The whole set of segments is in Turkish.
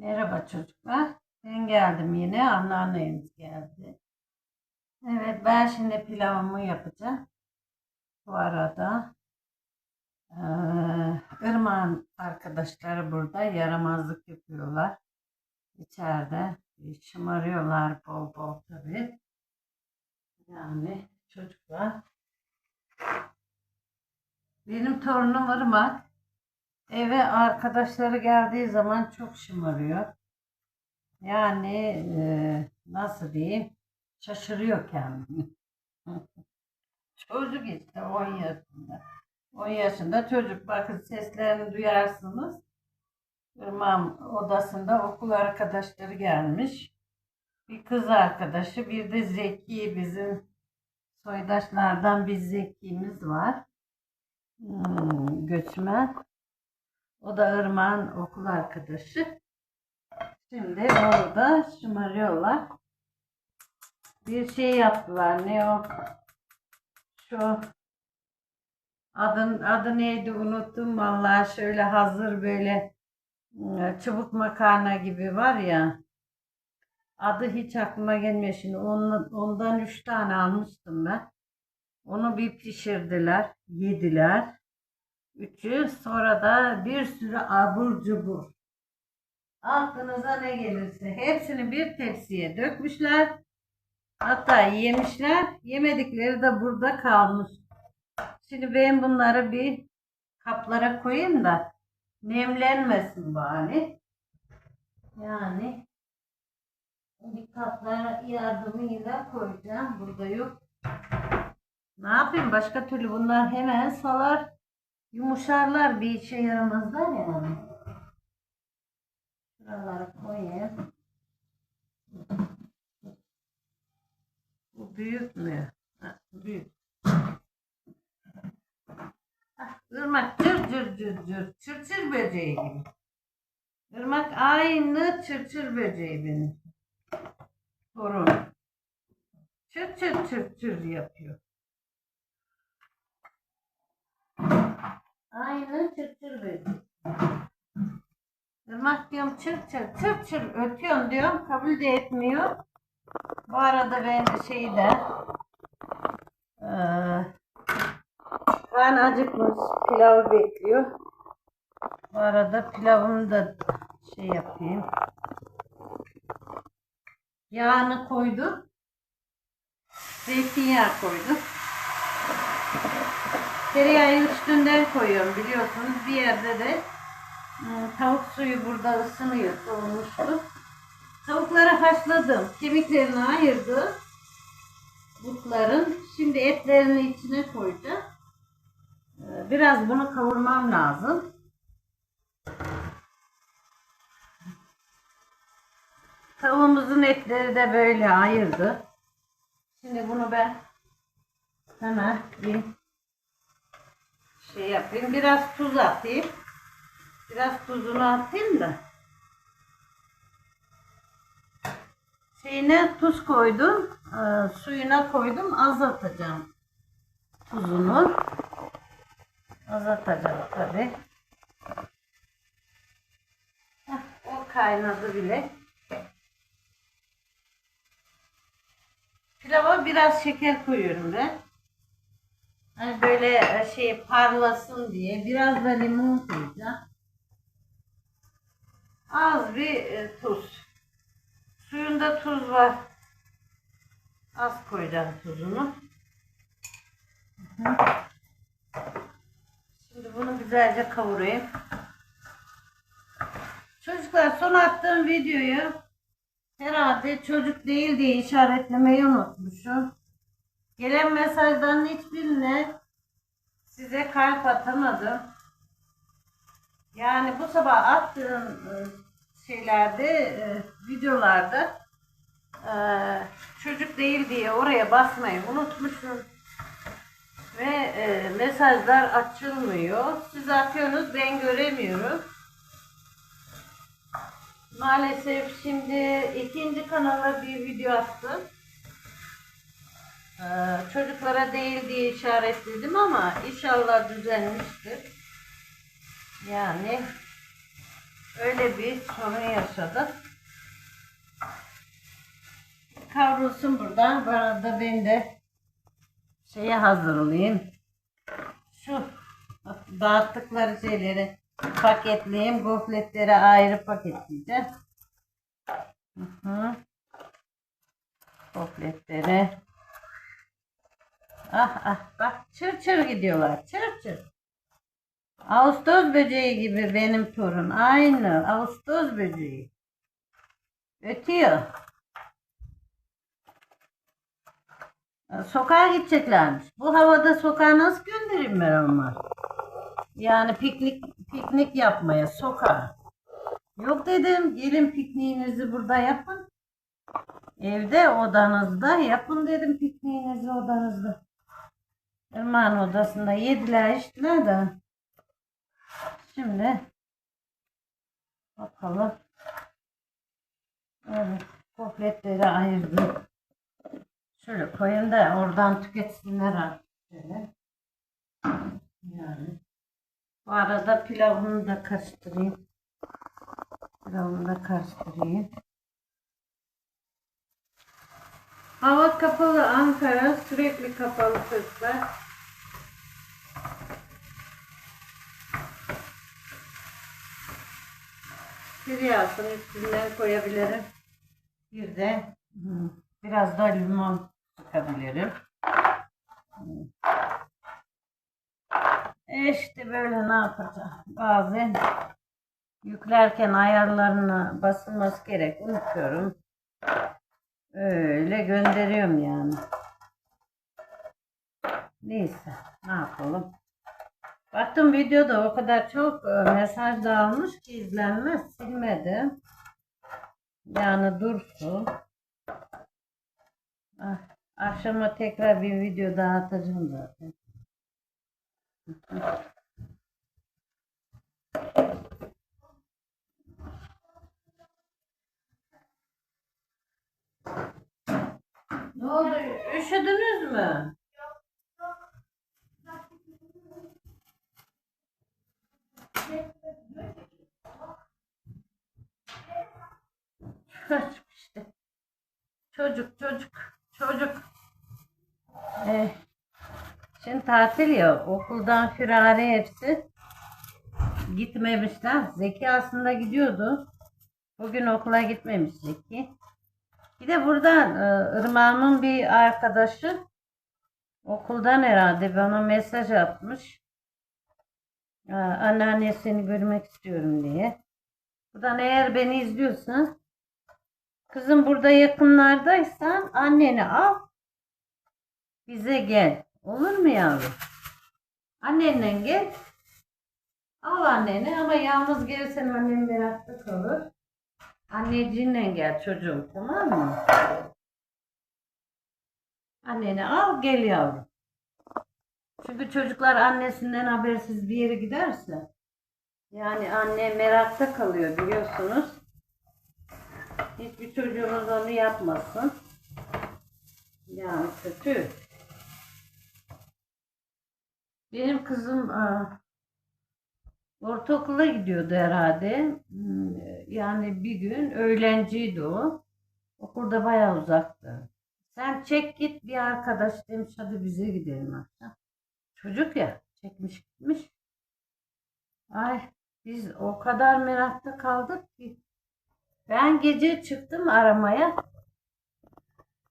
Merhaba çocuklar. Ben geldim yine. Anneannemiz geldi. Evet ben şimdi pilavımı yapacağım. Bu arada Irmak'ın arkadaşları burada yaramazlık yapıyorlar. İçeride şımarıyorlar bol bol tabii. Yani çocuklar. Benim torunum Irmak. Eve arkadaşları geldiği zaman çok şımarıyor. Yani e, nasıl diyeyim? Şaşırıyor kendini. Çocuk işte 10 yaşında. 10 yaşında çocuk. Bakın seslerini duyarsınız. Irmak'ın odasında okul arkadaşları gelmiş. Bir kız arkadaşı, bir de Zeki bizim soydaşlardan bir Zeki'miz var. Hmm, göçmen. O da Irmak'ın okul arkadaşı. Şimdi orada şımarıyorlar. Bir şey yaptılar. Ne o? Şu adın adı neydi unuttum vallahi şöyle hazır böyle e, çubuk makarna gibi var ya. Adı hiç aklıma gelmiyor şimdi. Ondan, ondan üç tane almıştım ben. Onu bir pişirdiler, yediler. Üçü sonra da bir sürü abur cubur. Aklınıza ne gelirse hepsini bir tepsiye dökmüşler. Hatta yemişler. Yemedikleri de burada kalmış. Şimdi ben bunları bir kaplara koyayım da nemlenmesin bari. Yani bir kaplara yardımıyla koyacağım. Burada yok. Ne yapayım? Başka türlü bunlar hemen salar. Yumuşarlar bir işe yaramazlar yani. Şuralara koyayım. Bu büyük mü? Ha, büyük. Ah, Irmak cır cır cır cır. Çır çır böceği gibi. Irmak aynı çır çır böceği benim. Torun. Çır çır çır çır yapıyor. Aynı çır çır böceği. Irmak diyorum çır çır çır çır ötüyorum diyorum kabul de etmiyor. Bu arada ben de şeyde eee ben acıkmış pilavı bekliyor. Bu arada pilavımı da şey yapayım. Yağını koydum. Zeytinyağı koydum. Tereyağı üstünden koyuyorum biliyorsunuz. Bir yerde de Hmm, Tavuk suyu burada ısınıyor, soğumuştu. Tavukları haşladım. Kemiklerini ayırdım. Butların. Şimdi etlerini içine koyacağım. Ee, Biraz bunu kavurmam lazım. Tavuğumuzun etleri de böyle ayırdı. Şimdi bunu ben hemen bir şey yapayım. Biraz tuz atayım. Biraz tuzunu atayım da. Şeyine tuz koydum. e, suyuna koydum. Az atacağım. Tuzunu. Az atacağım tabi. O kaynadı bile. Pilava biraz şeker koyuyorum ben. Hani böyle e, şey parlasın diye. Biraz da limon koyacağım. Az bir e, tuz. Suyunda tuz var. Az koyacağım tuzunu. Hı. Şimdi bunu güzelce kavurayım. Çocuklar son attığım videoyu herhalde çocuk değil diye işaretlemeyi unutmuşum. Gelen mesajların hiçbirine size kalp atamadım. Yani bu sabah attığım e, şeylerde, e, videolarda e, çocuk değil diye oraya basmayı unutmuşum. Ve mesajlar açılmıyor. Siz atıyorsunuz ben göremiyorum. Maalesef şimdi ikinci kanala bir video attım. Ee, çocuklara değil diye işaretledim ama inşallah düzelmiştir. Yani öyle bir sorun yaşadık. Kavrulsun burada. Bu arada ben de şeye hazırlayayım. Şu dağıttıkları şeyleri paketleyeyim. Gofletleri ayrı paketleyeceğim. Hı hı. Gofletleri. Ah ah bak çır çır gidiyorlar. Çır çır. Ağustos böceği gibi benim torun. Aynı Ağustos böceği. Ötüyor. Sokağa gideceklermiş. Bu havada sokağa nasıl göndereyim ben onları? Yani piknik piknik yapmaya sokağa. Yok dedim gelin pikniğinizi burada yapın. Evde odanızda yapın dedim pikniğinizi odanızda. Irmak'ın odasında yediler içtiler de. Şimdi bakalım. Evet, gofretleri ayırdım. Şöyle koyayım da oradan tüketsinler artık. Şöyle. Yani. Bu arada pilavını da karıştırayım. Pilavını da karıştırayım. Hava kapalı Ankara. Sürekli kapalı çocuklar. Bir yağsın üstünden koyabilirim. Bir de biraz da limon sıkabilirim. E İşte böyle ne yapacağım. Bazen yüklerken ayarlarına basılması gerek. Unutuyorum. Öyle gönderiyorum yani. Neyse ne yapalım. Baktım videoda o kadar çok e, mesaj dağılmış ki izlenmez. Silmedim. Yani dursun. Ah, akşama tekrar bir video daha atacağım zaten. Ne oldu? Üşüdünüz mü? Çocuk işte. Çocuk çocuk çocuk. Eh, şimdi tatil ya okuldan firari hepsi gitmemişler. Zeki aslında gidiyordu. Bugün okula gitmemiş Zeki. Bir de buradan e, Irmak'ın bir arkadaşı okuldan herhalde bana mesaj atmış. E, Anneannesini görmek istiyorum diye. Buradan eğer beni izliyorsan kızım burada yakınlardaysan anneni al bize gel. Olur mu yavrum? Annenle gel. Al anneni ama yalnız gelirsen annen merakta kalır. Anneciğinle gel çocuğum tamam mı? Anneni al gel yavrum. Çünkü çocuklar annesinden habersiz bir yere giderse yani anne merakta kalıyor biliyorsunuz. Hiçbir çocuğunuz onu yapmasın. Yani kötü. Benim kızım aa, ortaokula gidiyordu herhalde. Hmm, Yani bir gün öğlenciydi o. Okulda bayağı uzaktı. Sen çek git bir arkadaş demiş hadi bize gidelim akşam. Çocuk ya çekmiş gitmiş. Ay biz o kadar merakta kaldık ki. Ben gece çıktım aramaya.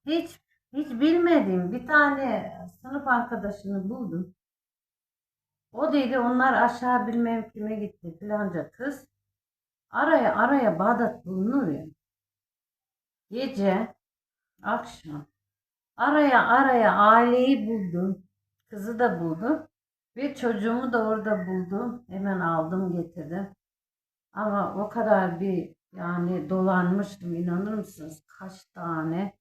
Hiç hiç bilmediğim bir tane sınıf arkadaşını buldum. O dedi onlar aşağı bilmem kime gitti filanca kız. Araya araya Bağdat bulunur ya. Gece, akşam. Araya araya aileyi buldum. Kızı da buldum. Ve çocuğumu da orada buldum. Hemen aldım getirdim. Ama o kadar bir yani dolanmıştım inanır mısınız? Kaç tane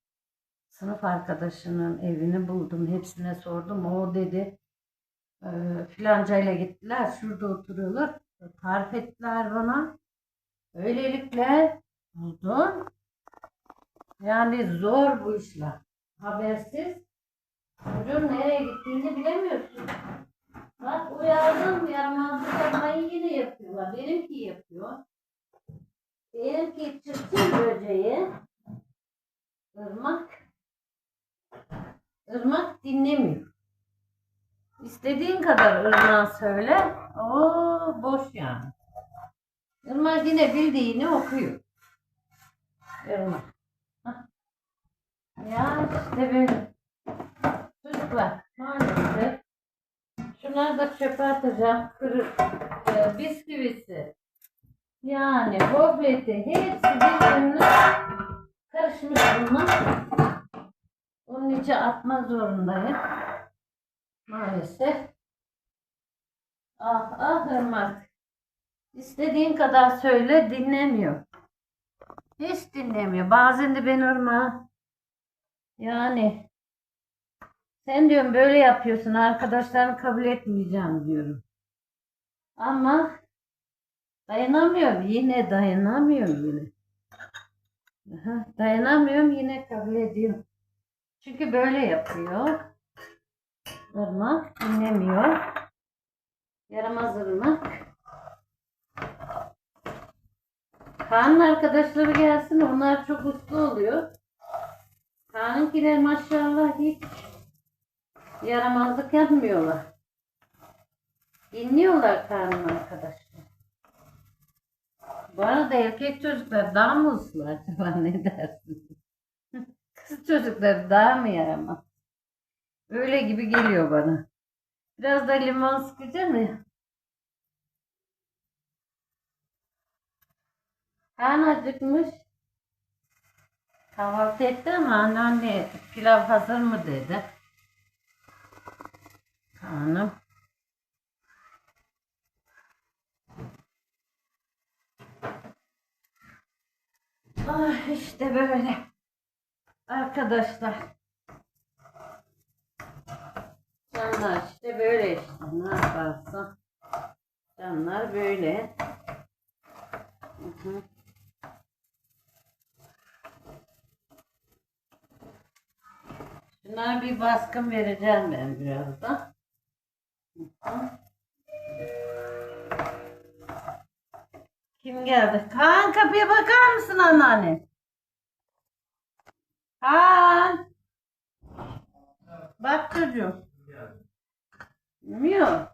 sınıf arkadaşının evini buldum. Hepsine sordum. O dedi e, filancayla gittiler. Şurada oturuyorlar. Tarif ettiler bana. Öylelikle buldum. Yani zor bu işler. Habersiz. Çocuğun nereye gittiğini bilemiyorsun. Bak uyardım yaramazlık yapmayı yine yapıyorlar. Benimki yapıyor. Benimki çırpın böceği. Irmak. Irmak dinlemiyor. İstediğin kadar ırmağa söyle. Oo boş yani. Irmak yine bildiğini okuyor. Irmak. Ya işte böyle. Çocuklar maalesef şunları da çöpe atacağım. Kırık. Ee, bisküvisi. Yani gobleti hepsi birbirine karışmış bunlar. Onun içe atma zorundayım. Maalesef. Ah ah Irmak. İstediğin kadar söyle dinlemiyor. Hiç dinlemiyor. Bazen de ben Irmak'a yani sen diyorum böyle yapıyorsun arkadaşlarını kabul etmeyeceğim diyorum. Ama dayanamıyorum yine dayanamıyorum yine. Aha, dayanamıyorum yine kabul ediyorum. Çünkü böyle yapıyor. Irmak dinlemiyor. Yaramaz ırmak. Kaan'ın arkadaşları gelsin onlar çok uslu oluyor. Kaan'ınkiler maşallah hiç yaramazlık yapmıyorlar. Dinliyorlar Kaan'ın arkadaşları. Bu arada erkek çocuklar daha mı uslu acaba ne dersin? Kız çocukları daha mı yaramaz? Öyle gibi geliyor bana. Biraz da limon sıkacağım ya. Kaan acıkmış. Kahvaltı etti ama anneanne pilav hazır mı dedi. Kaan'ım. Ah işte böyle. Arkadaşlar. Canlar işte böyle işte. Ne yaparsın? Canlar böyle. Hı hı. Şunlara bir baskın vereceğim ben birazdan. Kim geldi? Kaan kapıya bakar mısın anneanne? Kaan. Bak çocuğum. Bilmiyor.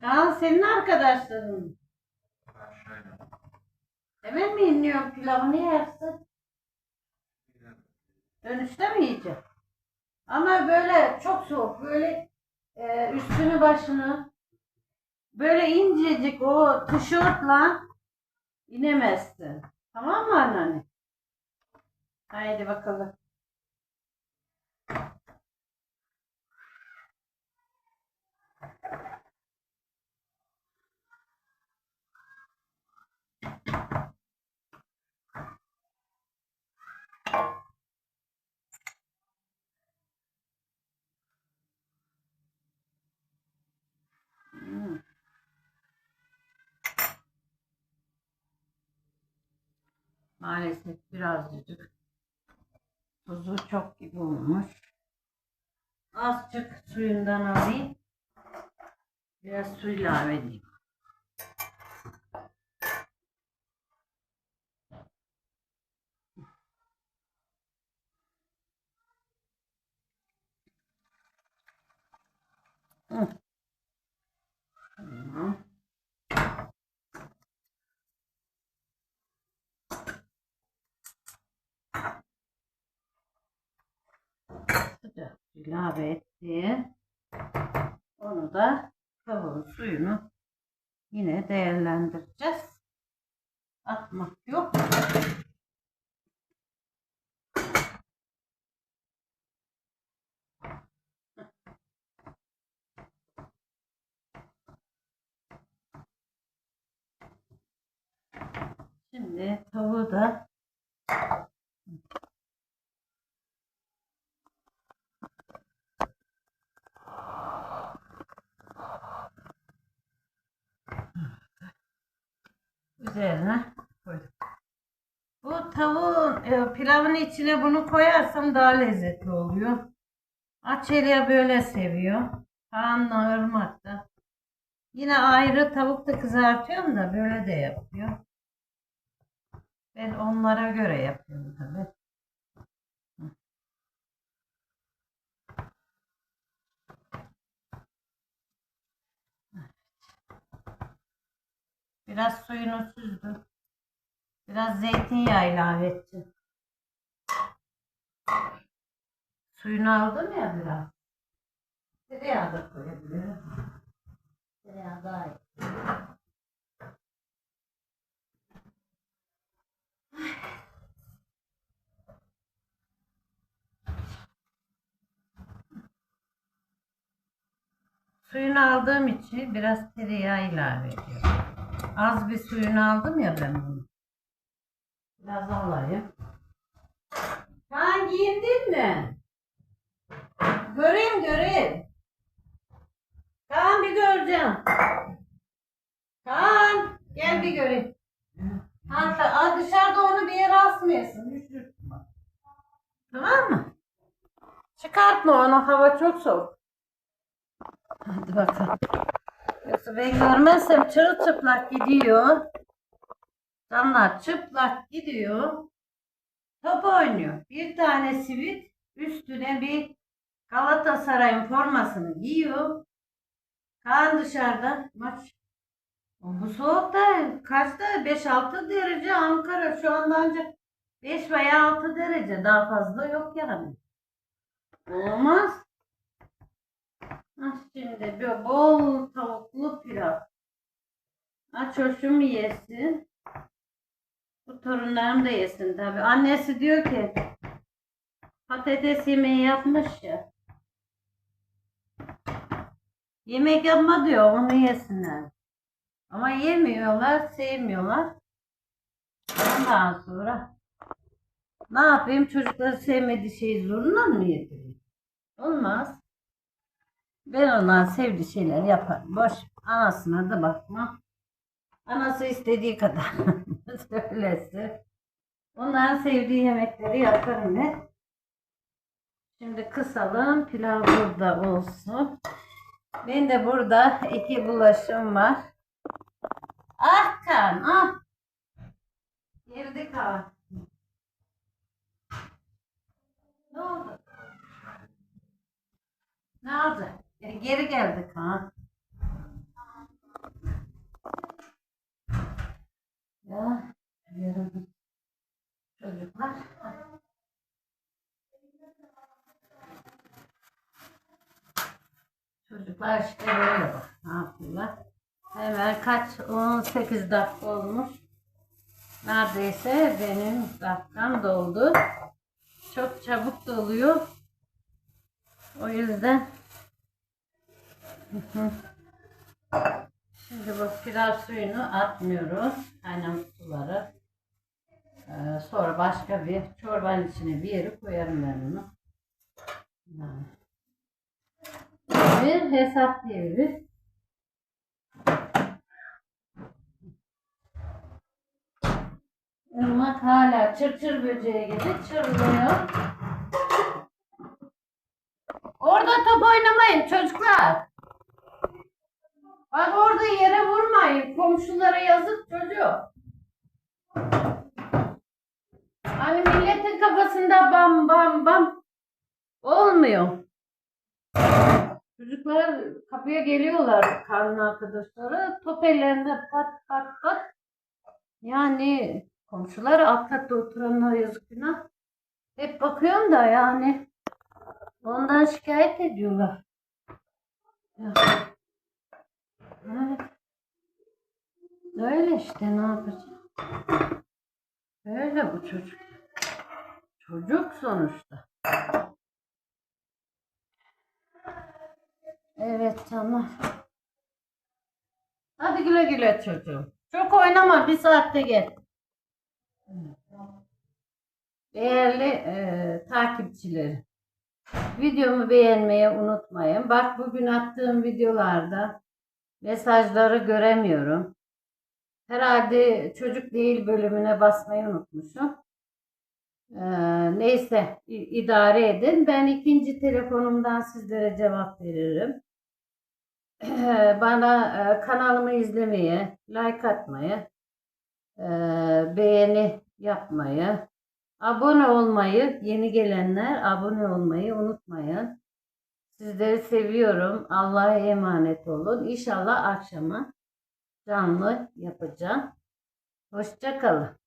Kaan senin arkadaşların. Hemen mi inliyorsun pilavını yersin? Dönüşte mi yiyeceksin? Ama böyle çok soğuk. Böyle e, üstünü başını böyle incecik o tişörtle inemezsin. Tamam mı anneanne? Haydi bakalım. Hmm. Maalesef birazcık tuzu çok gibi olmuş. Azıcık suyundan alayım. Biraz su ilave edeyim. Hı. Tamam. Sıcak su ilave etti. Onu da tavuğun suyunu yine değerlendireceğiz. Atmak yok. Şimdi tavuğu da üzerine koyduk. Bu tavuğun e, pilavın içine bunu koyarsam daha lezzetli oluyor. Açelya böyle seviyor. Kaan'la ırmak da. Yine ayrı tavuk da kızartıyorum da böyle de yapıyor. Ben onlara göre yapıyorum tabii. Biraz suyunu süzdüm. Biraz zeytinyağı ilave ettim. Suyunu aldım ya biraz. Tereyağı da koyabilirim. Tereyağı daha iyi. Suyunu aldığım için biraz tereyağı ilave ediyorum. Az bir suyunu aldım ya ben bunu. Biraz alayım. Kaan giyindin mi? Göreyim göreyim. Göreceğim. Kaan gel bir göreyim. Hatta dışarıda onu bir yere asmayasın. Düşürtme. Tamam mı? Çıkartma onu hava çok soğuk. Hadi bakalım. Yoksa ben görmezsem çırılçıplak gidiyor. Canlar çıplak gidiyor. Top oynuyor. Bir tane sivit üstüne bir Galatasaray'ın formasını giyiyor. Kaan dışarıda maç. Bu soğukta kaçta? 5-6 derece Ankara şu anda ancak 5 veya 6 derece daha fazla yok yani. Olmaz. Ah şimdi bir bol tavuklu pilav. Aç hoşum yesin. Bu torunlarım da yesin tabi. Annesi diyor ki patates yemeği yapmış ya. Yemek yapma diyor onu yesinler. Ama yemiyorlar, sevmiyorlar. Ondan sonra ne yapayım çocukları sevmediği şeyi zorundan mı yedireyim? Olmaz. Ben onların sevdiği şeyleri yaparım. Boş. Anasına da bakmam. Anası istediği kadar söylesin. Onların sevdiği yemekleri yaparım ben. Şimdi kısalım. Pilav burada olsun. Ben de burada iki bulaşım var. Ah kan ah. Geride kal. Ne oldu? Ne oldu? Geri geldik ha. Ya yarın çocuklar. Çocuklar işte böyle bak. Ne yapıyorlar? Hemen kaç 18 dakika olmuş. Neredeyse benim dakikam doldu. Çok çabuk doluyor. O yüzden Şimdi bu pilav suyunu atmıyoruz. Kaynamış suları. Ee, sonra başka bir çorbanın içine bir yere koyarım ben onu. Yani. Bir hesaplayabiliriz. Irmak hala çır çır böceği gibi çırlıyor. Orada top oynamayın çocuklar. Bak orada yere vurmayın. Komşulara yazık çocuğu. Hani milletin kafasında bam bam bam olmuyor. Çocuklar kapıya geliyorlar karın arkadaşları. Top ellerinde pat pat pat. Yani komşular alt katta oturanlar yazık günah. Hep bakıyorum da yani ondan şikayet ediyorlar. Evet. Öyle işte ne yapacağım? Öyle bu çocuk. Çocuk sonuçta. Evet tamam. Hadi güle güle çocuğum. Çok oynama bir saatte gel. Değerli e, takipçilerim. Videomu beğenmeyi unutmayın. Bak bugün attığım videolarda mesajları göremiyorum. Herhalde çocuk değil bölümüne basmayı unutmuşum. Ee, neyse idare edin. Ben ikinci telefonumdan sizlere cevap veririm. Bana e, kanalımı izlemeyi, like atmayı, e, beğeni yapmayı, abone olmayı, yeni gelenler abone olmayı unutmayın. Sizleri seviyorum. Allah'a emanet olun. İnşallah akşama canlı yapacağım. Hoşça kalın.